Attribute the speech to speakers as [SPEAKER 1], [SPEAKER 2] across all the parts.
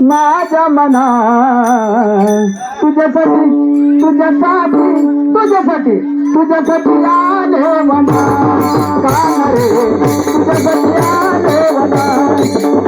[SPEAKER 1] माझ्या मना. तुझ्यासाठी तुझ्यासाठी तुझ्यासाठी तुझ्यासाठी आले मना. कान रे? तुझ्यासाठी आले मना.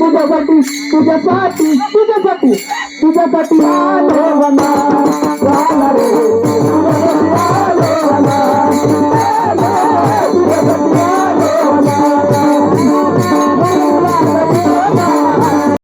[SPEAKER 1] तुझ्यासाठी तुझ्यासाठी तुझ्यासाठी तुझ्यासाठी आले वना